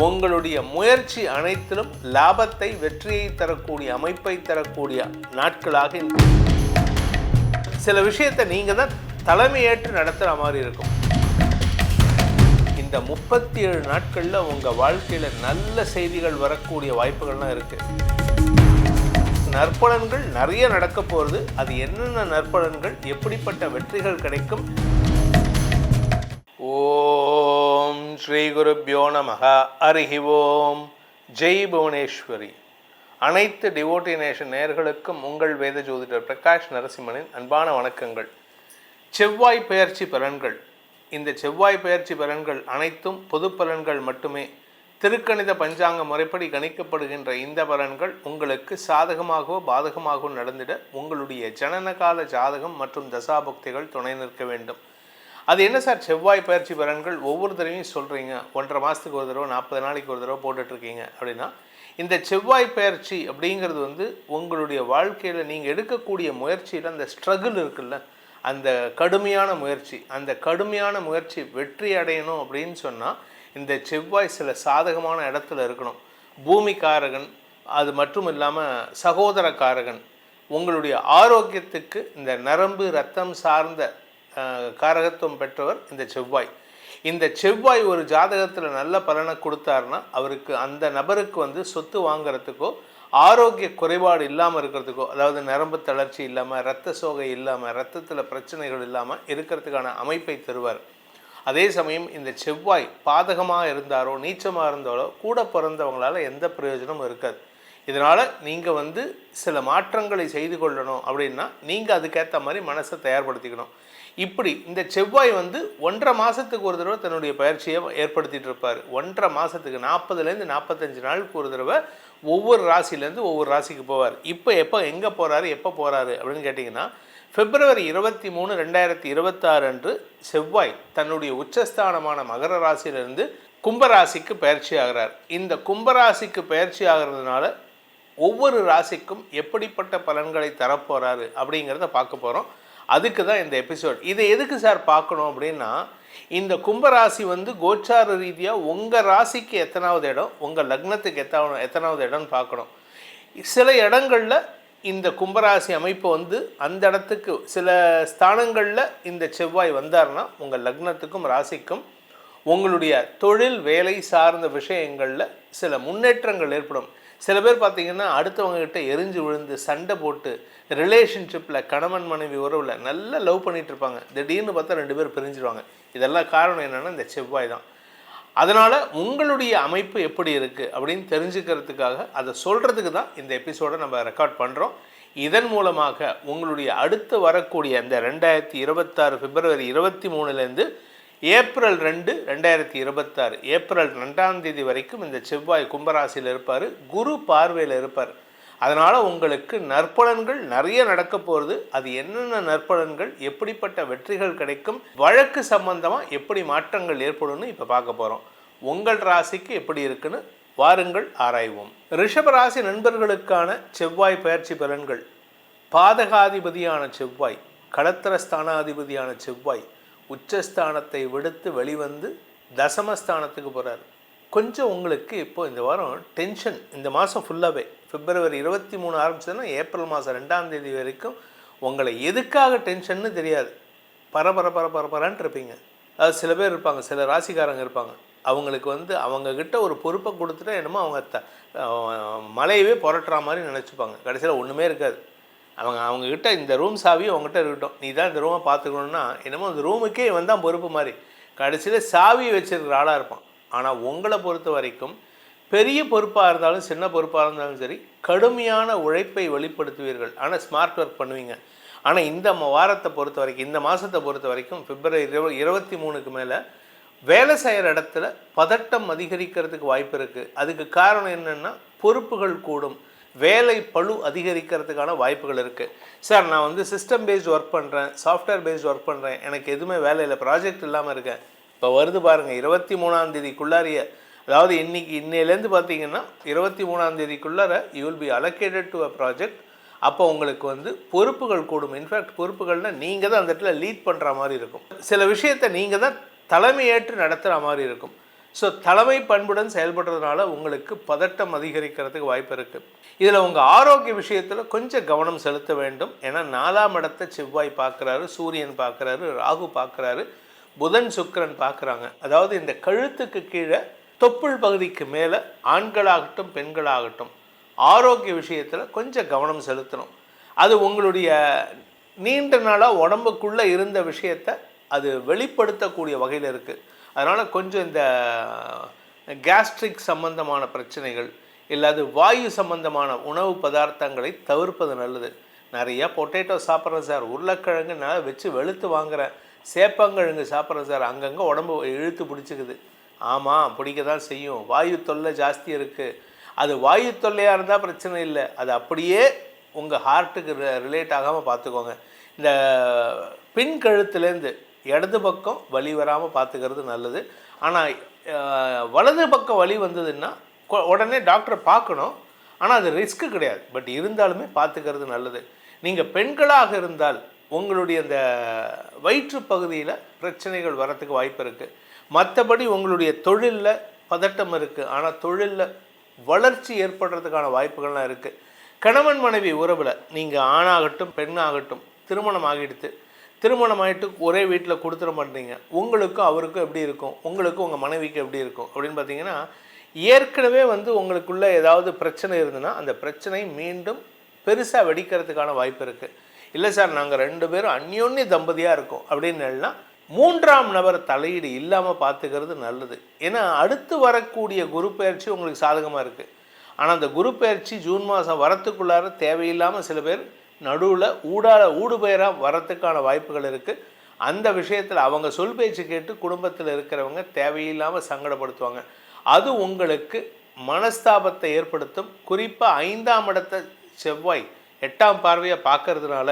உங்களுடைய முயற்சி அனைத்திலும் லாபத்தை வெற்றியை தரக்கூடிய அமைப்பை தரக்கூடிய நாட்களாக சில விஷயத்தை நீங்கள் தான் தலைமையேற்று நடத்துகிற மாதிரி இருக்கும். இந்த முப்பத்தி ஏழு நாட்களில் உங்கள் வாழ்க்கையில் நல்ல செய்திகள் வரக்கூடிய வாய்ப்புகள்லாம் இருக்குது நற்பலன்கள் நிறைய நடக்க போகிறது அது என்னென்ன நற்பலன்கள் எப்படிப்பட்ட வெற்றிகள் கிடைக்கும்? ஓ ஓம் ஸ்ரீ குருப்யோ நமக அருகி ஓம். ஜெய் புவனேஸ்வரி. அனைத்து டிவோட்டி நேஷன் நேயர்களுக்கும் உங்கள் வேத ஜோதிடர் பிரகாஷ் நரசிம்மனின் அன்பான வணக்கங்கள். செவ்வாய் பெயர்ச்சி பலன்கள். இந்த செவ்வாய் பெயர்ச்சி பலன்கள் அனைத்தும் பொது பலன்கள் மட்டுமே. திருக்கணித பஞ்சாங்க முறைப்படி கணிக்கப்படுகின்ற இந்த பலன்கள் உங்களுக்கு சாதகமாகவோ பாதகமாகவோ நடந்திட உங்களுடைய ஜனனகால ஜாதகம் மற்றும் தசாபக்திகள் துணை நிற்க வேண்டும். அது என்ன சார்? செவ்வாய் பயிற்சி பலன்கள் ஒவ்வொரு தடவையும் சொல்கிறீங்க ஒன்றரை மாதத்துக்கு ஒரு தடவை நாற்பது நாளைக்கு ஒரு தடவை போட்டுட்ருக்கீங்க அப்படின்னா இந்த செவ்வாய் பயிற்சி அப்படிங்கிறது வந்து உங்களுடைய வாழ்க்கையில் நீங்கள் எடுக்கக்கூடிய முயற்சியில் அந்த ஸ்ட்ரகிள் இருக்குல்ல அந்த கடுமையான முயற்சி அந்த கடுமையான முயற்சி வெற்றி அடையணும் அப்படின்னு சொன்னால் இந்த செவ்வாய் சில சாதகமான இடத்துல இருக்கணும். பூமிக்காரகன் அது மட்டும் இல்லாமல் சகோதரக்காரகன் உங்களுடைய ஆரோக்கியத்துக்கு இந்த நரம்பு ரத்தம் சார்ந்த காரகத்துவம் பெற்றவர் இந்த செவ்வாய். இந்த செவ்வாய் ஒரு ஜாதகத்தில் நல்ல பலனை கொடுத்தாருன்னா அவருக்கு அந்த நபருக்கு வந்து சொத்து வாங்குறதுக்கோ ஆரோக்கிய குறைபாடு இல்லாமல் இருக்கிறதுக்கோ அதாவது நரம்பு தளர்ச்சி இல்லாமல் இரத்த சோகை இல்லாமல் ரத்தத்தில் பிரச்சனைகள் இல்லாமல் இருக்கிறதுக்கான அமைப்பை தருவார். அதே சமயம் இந்த செவ்வாய் பாதகமாக இருந்தாரோ நீச்சமாக இருந்தாலோ கூட பிறந்தவங்களால எந்த பிரயோஜனமும் இருக்காது. இதனால் நீங்கள் வந்து சில மாற்றங்களை செய்து கொள்ளணும் அப்படின்னா நீங்கள் அதுக்கேற்ற மாதிரி மனசை தயார்படுத்திக்கணும். இப்படி இந்த செவ்வாய் வந்து ஒன்றரை மாதத்துக்கு ஒரு தடவை தன்னுடைய பயிற்சியை ஏற்படுத்திகிட்டு இருப்பார். ஒன்றரை மாதத்துக்கு நாற்பதுலேருந்து நாற்பத்தஞ்சு நாளுக்கு ஒரு தடவை ஒவ்வொரு ராசியிலேருந்து ஒவ்வொரு ராசிக்கு போவார். இப்போ எப்போ எங்கே போகிறாரு எப்போ போகிறாரு அப்படின்னு கேட்டிங்கன்னா பிப்ரவரி இருபத்தி மூணு ரெண்டாயிரத்தி இருபத்தாறு அன்று செவ்வாய் தன்னுடைய உச்சஸ்தானமான மகர ராசியிலிருந்து கும்பராசிக்கு பயிற்சி ஆகிறார். இந்த கும்பராசிக்கு பயிற்சி ஆகிறதுனால ஒவ்வொரு ராசிக்கும் எப்படிப்பட்ட பலன்களை தரப்போகிறாரு அப்படிங்கிறத பார்க்க போகிறோம் அதுக்கு தான் இந்த எபிசோட் இதை எதுக்கு சார் பார்க்கணும் அப்படின்னா இந்த கும்பராசி வந்து கோச்சார ரீதியாக உங்கள் ராசிக்கு எத்தனாவது இடம் உங்கள் லக்னத்துக்கு எத்தனாவது எத்தனாவது இடம்னு பார்க்கணும். சில இடங்களில் இந்த கும்பராசி அமைப்பு வந்து அந்த இடத்துக்கு சில ஸ்தானங்களில் இந்த செவ்வாய் வந்தார்னா உங்கள் லக்னத்துக்கும் ராசிக்கும் உங்களுடைய தொழில் வேலை சார்ந்த விஷயங்களில் சில முன்னேற்றங்கள் ஏற்படும். சில பேர் பார்த்திங்கன்னா அடுத்தவங்கக்கிட்ட எரிஞ்சு விழுந்து சண்டை போட்டு ரிலேஷன்ஷிப்பில் கணவன் மனைவி உறவில் நல்லா லவ் பண்ணிகிட்டு இருப்பாங்க திடீர்னு பார்த்தா ரெண்டு பேர் பிரிஞ்சிருவாங்க. இதெல்லாம் காரணம் என்னென்னா இந்த செவ்வாய் தான். அதனால் உங்களுடைய அமைப்பு எப்படி இருக்குது அப்படின்னு தெரிஞ்சுக்கிறதுக்காக அதை சொல்கிறதுக்கு தான் இந்த எபிசோடை நம்ம ரெக்கார்ட் பண்ணுறோம் இதன் மூலமாக உங்களுடைய அடுத்து வரக்கூடிய அந்த ரெண்டாயிரத்தி இருபத்தாறு பிப்ரவரி இருபத்தி மூணுலேருந்து ஏப்ரல் ரெண்டு ரெண்டாயிரத்தி இருபத்தாறு. ஏப்ரல் ரெண்டாம் தேதி வரைக்கும் இந்த செவ்வாய் கும்பராசியில் இருப்பார். குரு பார்வையில் இருப்பார். அதனால் உங்களுக்கு நற்பலன்கள் நிறைய நடக்க போகிறது அது என்னென்ன நற்பலன்கள் எப்படிப்பட்ட வெற்றிகள் கிடைக்கும் வழக்கு சம்பந்தமாக எப்படி மாற்றங்கள் ஏற்படும்னு இப்போ பார்க்க போகிறோம் உங்கள் ராசிக்கு எப்படி இருக்குன்னு வாருங்கள் ஆராய்வோம். ரிஷபராசி நண்பர்களுக்கான செவ்வாய் பயிற்சி பலன்கள். பாதகாதிபதியான செவ்வாய் களத்திர ஸ்தானாதிபதியான செவ்வாய் உச்சஸ்தானத்தை விடுத்து வெளிவந்து தசமஸ்தானத்துக்கு போகிறார் கொஞ்சம் உங்களுக்கு இப்போ இந்த வாரம் டென்ஷன் இந்த மாதம் ஃபுல்லாகவே பிப்ரவரி இருபத்தி மூணு ஆரம்பிச்சதுன்னா ஏப்ரல் மாதம் ரெண்டாம் தேதி வரைக்கும் உங்களை எதுக்காக டென்ஷன்னு தெரியாது. பரபர பர இருப்பீங்க. அது சில பேர் இருப்பாங்க சில ராசிக்காரங்க இருப்பாங்க. அவங்களுக்கு வந்து அவங்கக்கிட்ட ஒரு பொறுப்பை கொடுத்துட்டா என்னமோ அவங்க த மலையவே புரட்டுற மாதிரி நினச்சிப்பாங்க. கடைசியில் ஒன்றுமே இருக்காது. அவங்க அவங்கக்கிட்ட இந்த ரூம் சாவி அவங்ககிட்ட இருக்கட்டும். நீ தான் இந்த ரூமை பார்த்துக்கணுன்னா என்னமோ அந்த ரூமுக்கே இவன் தான் பொறுப்பு மாதிரி. கடைசியில் சாவி வச்சிருக்கிற ஆளாக இருப்பான். ஆனால் உங்களை பொறுத்த வரைக்கும் பெரிய பொறுப்பாக இருந்தாலும் சின்ன பொறுப்பாக இருந்தாலும் சரி கடுமையான உழைப்பை வெளிப்படுத்துவீர்கள். ஆனால் ஸ்மார்ட் ஒர்க் பண்ணுவீங்க. ஆனால் இந்த வாரத்தை பொறுத்த வரைக்கும் இந்த மாதத்தை பொறுத்த வரைக்கும் பிப்ரவரி இருவ இருபத்தி மூணுக்கு மேலே வேலை செய்கிற இடத்துல பதட்டம் அதிகரிக்கிறதுக்கு வாய்ப்பு இருக்குது அதுக்கு காரணம் என்னென்னா பொறுப்புகள் கூடும். வேலை பளு அதிகரிக்கிறதுக்கான வாய்ப்புகள் இருக்குது சார் நான் வந்து சிஸ்டம் பேஸ்ட் ஒர்க் பண்ணுறேன் சாஃப்ட்வேர் பேஸ்ட் ஒர்க் பண்ணுறேன் எனக்கு எதுவுமே வேலையில் ப்ராஜெக்ட் இல்லாமல் இருக்கேன். இப்போ வருது பாருங்கள் இருபத்தி மூணாம் தேதிக்குள்ளாரிய அதாவது இன்றைக்கி இன்னையிலேருந்து பார்த்தீங்கன்னா இருபத்தி மூணாம் தேதிக்குள்ளார you will be allocated to a project அப்போ உங்களுக்கு வந்து பொறுப்புகள் கூடும். இன்ஃபேக்ட் பொறுப்புகள்னால் நீங்கள் தான் அந்த இடத்துல லீட் பண்ணுற மாதிரி இருக்கும். சில விஷயத்தை நீங்கள் தான் தலைமையேற்று நடத்துகிற மாதிரி இருக்கும். ஸோ தலைமை பண்புடன் செயல்படுறதுனால உங்களுக்கு பதட்டம் அதிகரிக்கிறதுக்கு வாய்ப்பு இருக்குது இதில் உங்கள் ஆரோக்கிய விஷயத்தில் கொஞ்சம் கவனம் செலுத்த வேண்டும். ஏன்னா நாலாம் இடத்தை செவ்வாய் பார்க்குறாரு சூரியன் பார்க்குறாரு ராகு பார்க்குறாரு புதன் சுக்கரன் பார்க்குறாங்க. அதாவது இந்த கழுத்துக்கு கீழே தொப்புள் பகுதிக்கு மேலே ஆண்களாகட்டும் பெண்களாகட்டும் ஆரோக்கிய விஷயத்தில் கொஞ்சம் கவனம் செலுத்தணும். அது உங்களுடைய நீண்ட நாளாக உடம்புக்குள்ளே இருந்த விஷயத்தை அது வெளிப்படுத்தக்கூடிய வகையில் இருக்குது அதனால் கொஞ்சம் இந்த கேஸ்ட்ரிக் சம்பந்தமான பிரச்சனைகள் இல்லாது வாயு சம்பந்தமான உணவு பதார்த்தங்களை தவிர்ப்பது நல்லது. நிறையா பொட்டேட்டோ சாப்பிட்றேன் சார். உருளைக்கிழங்கு நான் வச்சு வெளுத்து வாங்குகிறேன் சேப்பங்கிழங்கு சாப்பிட்றேன் சார். அங்கங்கே உடம்பு இழுத்து பிடிச்சிக்குது. ஆமாம் பிடிக்க தான் செய்யும். வாயு தொல்லை ஜாஸ்தி இருக்குது அது வாயு தொல்லையாக இருந்தால் பிரச்சனை இல்லை. அது அப்படியே உங்கள் ஹார்ட்டுக்கு ரிலேட் ஆகாமல் பார்த்துக்கோங்க இந்த பின் கழுத்துலேருந்து இடது பக்கம் வலி வராமல் பார்த்துக்கிறது நல்லது. ஆனால் வலது பக்கம் வலி வந்ததுன்னா உடனே டாக்டரை பார்க்கணும். ஆனால் அது ரிஸ்க்கு கிடையாது. பட் இருந்தாலுமே பார்த்துக்கிறது நல்லது. நீங்கள் பெண்களாக இருந்தால் உங்களுடைய அந்த வயிற்று பகுதியில் பிரச்சனைகள் வரத்துக்கு வாய்ப்பு இருக்குது மற்றபடி உங்களுடைய தொழிலில் பதட்டம் இருக்குது ஆனால் தொழிலில் வளர்ச்சி ஏற்படுறதுக்கான வாய்ப்புகள்லாம் இருக்குது கணவன் மனைவி உறவில் நீங்கள் ஆணாகட்டும் பெண்ணாகட்டும் திருமணம் ஆகிடுத்து திருமணம் ஆகிட்டு ஒரே வீட்டில் கொடுத்துட மாட்டீங்க. உங்களுக்கும் அவருக்கும் எப்படி இருக்கும்? உங்களுக்கும் உங்கள் மனைவிக்கு எப்படி இருக்கும்? அப்படின்னு பார்த்தீங்கன்னா ஏற்கனவே வந்து உங்களுக்குள்ள ஏதாவது பிரச்சனை இருந்ததுன்னா அந்த பிரச்சனை மீண்டும் பெருசாக வெடிக்கிறதுக்கான வாய்ப்பு இருக்குது இல்லை சார் நாங்கள் ரெண்டு பேரும் அந்யோன்ய தம்பதியாக இருக்கோம் அப்படின்னா மூன்றாம் நபர் தலையீடு இல்லாமல் பார்த்துக்கிறது நல்லது. ஏன்னா அடுத்து வரக்கூடிய குரு பயிற்சி உங்களுக்கு சாதகமாக இருக்குது ஆனால் அந்த குரு பயிற்சி ஜூன் மாதம் வரத்துக்குள்ளார தேவையில்லாமல் சில பேர் நடுவில் ஊடால ஊடுபெயராக வரத்துக்கான வாய்ப்புகள் இருக்குது அந்த விஷயத்தில் அவங்க சொல் பேச்சு கேட்டு குடும்பத்தில் இருக்கிறவங்க தேவையில்லாமல் சங்கடப்படுத்துவாங்க. அது உங்களுக்கு மனஸ்தாபத்தை ஏற்படுத்தும். குறிப்பாக ஐந்தாம் இடத்த செவ்வாய் எட்டாம் பார்வையை பார்க்கறதுனால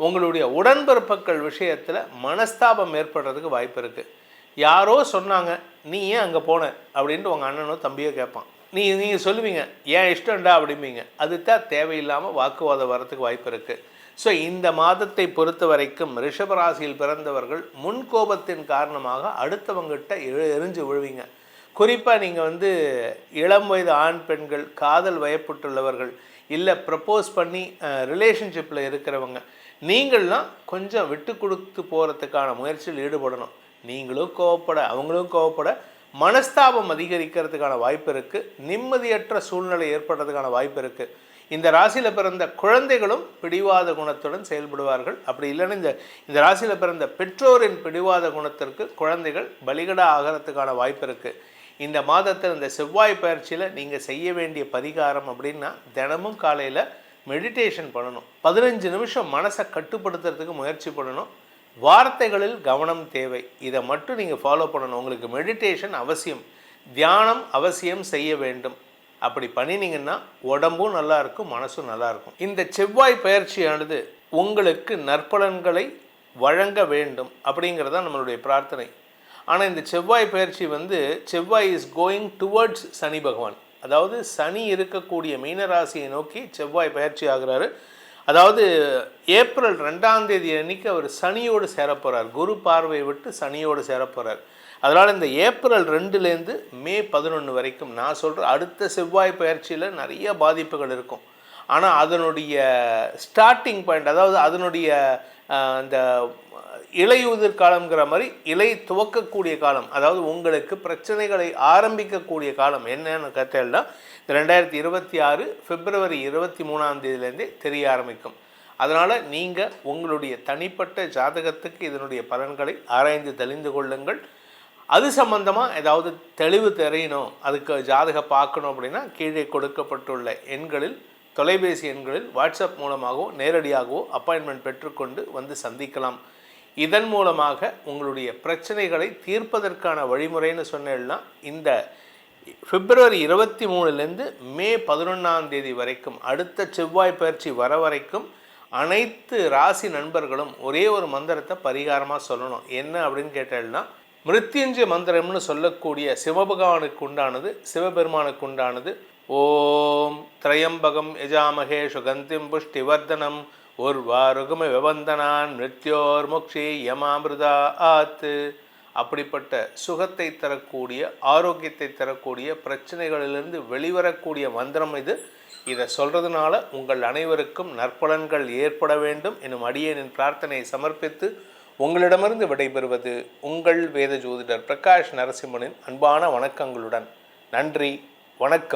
உங்களுடைய உடன்பிறப்புகள் விஷயத்தில் மனஸ்தாபம் ஏற்படுறதுக்கு வாய்ப்பு இருக்குது யாரோ சொன்னாங்க நீ ஏன் அங்கே போன? அப்படின்ட்டு உங்கள் அண்ணனோ தம்பியோ கேட்பான் நீ நீங்கள் சொல்லுவீங்க ஏன் இஷ்டம்டா? அப்படிம்பீங்க. அதுதான் தேவையில்லாமல் வாக்குவாதம் வரத்துக்கு வாய்ப்பு இருக்குது ஸோ இந்த மாதத்தை பொறுத்த வரைக்கும் ரிஷபராசியில் பிறந்தவர்கள் முன்கோபத்தின் காரணமாக அடுத்தவங்ககிட்ட எரிஞ்சு விழுவீங்க. குறிப்பாக நீங்கள் வந்து இளம் வயது ஆண் பெண்கள் காதல் வயப்பட்டுள்ளவர்கள் இல்லை ப்ரப்போஸ் பண்ணி ரிலேஷன்ஷிப்பில் இருக்கிறவங்க நீங்கள்லாம் கொஞ்சம் விட்டு கொடுத்து போகிறதுக்கான முயற்சியில் ஈடுபடணும். நீங்களும் கோவப்பட அவங்களும் கோவப்பட மனஸ்தாபம் அதிகரிக்கிறதுக்கான வாய்ப்பு இருக்குது நிம்மதியற்ற சூழ்நிலை ஏற்படுறதுக்கான வாய்ப்பு இருக்குது இந்த ராசியில் பிறந்த குழந்தைகளும் பிடிவாத குணத்துடன் செயல்படுவார்கள். அப்படி இல்லைன்னா இந்த இந்த ராசியில் பிறந்த பெற்றோரின் பிடிவாத குணத்திற்கு குழந்தைகள் பலிகடா ஆகிறதுக்கான வாய்ப்பு இருக்குது இந்த மாதத்தில் இந்த செவ்வாய் பயிற்சியில் நீங்கள் செய்ய வேண்டிய பரிகாரம் அப்படின்னா தினமும் காலையில் மெடிடேஷன் பண்ணணும். பதினஞ்சு நிமிஷம் மனசை கட்டுப்படுத்துறதுக்கு முயற்சி பண்ணணும். வார்த்தைகளில் கவனம் தேவை. இதை மட்டும் நீங்கள் ஃபாலோ பண்ணணும். உங்களுக்கு மெடிடேஷன் அவசியம். தியானம் அவசியம் செய்ய வேண்டும். அப்படி பண்ணினீங்கன்னா உடம்பும் நல்லா இருக்கும் மனசும் நல்லா இருக்கும். இந்த செவ்வாய் பயிற்சியானது உங்களுக்கு நற்பலன்களை வழங்க வேண்டும் அப்படிங்கிறது தான் நம்மளுடைய பிரார்த்தனை. ஆனால் இந்த செவ்வாய் பயிற்சி வந்து செவ்வாய் இஸ் கோயிங் டுவர்ட்ஸ் சனி பகவான். அதாவது சனி இருக்கக்கூடிய மீனராசியை நோக்கி செவ்வாய் பயிற்சி ஆகிறாரு. அதாவது ஏப்ரல் ரெண்டாம் தேதி அன்னைக்கு அவர் சனியோடு சேரப் போகிறார் குரு பார்வை விட்டு சனியோடு சேரப் போகிறார் அதனால் இந்த ஏப்ரல் ரெண்டுலேருந்து மே பதினொன்று வரைக்கும் நான் சொல்கிற அடுத்த செவ்வாய் பயிற்சியில் நிறைய பாதிப்புகள் இருக்கும். ஆனால் அதனுடைய ஸ்டார்டிங் பாயிண்ட் அதாவது அதனுடைய இந்த இலையுதிர் காலம்ங்கிற மாதிரி இலை துவக்கக்கூடிய காலம் அதாவது உங்களுக்கு பிரச்சனைகளை ஆரம்பிக்கக்கூடிய காலம் என்னன்னு கத்தேன்னா இந்த ரெண்டாயிரத்தி இருபத்தி ஆறு பிப்ரவரி இருபத்தி மூணாம் தேதியிலேருந்தே தெரிய ஆரம்பிக்கும். அதனால் நீங்கள் உங்களுடைய தனிப்பட்ட ஜாதகத்துக்கு இதனுடைய பலன்களை ஆராய்ந்து தெளிந்து கொள்ளுங்கள். அது சம்பந்தமாக ஏதாவது தெளிவு தெரியணும் அதுக்கு ஜாதக பார்க்கணும் அப்படின்னா கீழே கொடுக்கப்பட்டுள்ள எண்களில் தொலைபேசி எண்களில் வாட்ஸ்அப் மூலமாகவோ நேரடியாகவோ அப்பாயின்மெண்ட் பெற்றுக்கொண்டு வந்து சந்திக்கலாம். இதன் மூலமாக உங்களுடைய பிரச்சனைகளை தீர்ப்பதற்கான வழிமுறைன்னு சொன்னேன்னா இந்த பிப்ரவரி இருபத்தி மூணுலேருந்து மே பதினொன்றாம் தேதி வரைக்கும் அடுத்த செவ்வாய் பயிற்சி வர வரைக்கும் அனைத்து ராசி நண்பர்களும் ஒரே ஒரு மந்திரத்தை பரிகாரமாக சொல்லணும். என்ன அப்படின்னு கேட்டேன்னா மிருத்யுஞ்சய மந்திரம்னு சொல்லக்கூடிய சிவபகவானுக்கு உண்டானது சிவபெருமானுக்கு உண்டானது ஓம் திரையம்பகம் யஜாமகே சுகந்திம் புஷ்டிவர்தனம். உர்வாருகும விவந்தனான் மிருத்யோர் முக்ஷி யமாமிருதா ஆத்து. அப்படிப்பட்ட சுகத்தை தரக்கூடிய ஆரோக்கியத்தை தரக்கூடிய பிரச்சனைகளிலிருந்து வெளிவரக்கூடிய மந்திரம் இது. இதை சொல்கிறதுனால உங்கள் அனைவருக்கும் நற்பலன்கள் ஏற்பட வேண்டும் எனும் அடியேனின் பிரார்த்தனையை சமர்ப்பித்து உங்களிடமிருந்து விடைபெறுவது உங்கள் வேத ஜோதிடர் பிரகாஷ் நரசிம்மனின் அன்பான வணக்கங்களுடன். நன்றி வணக்கம்.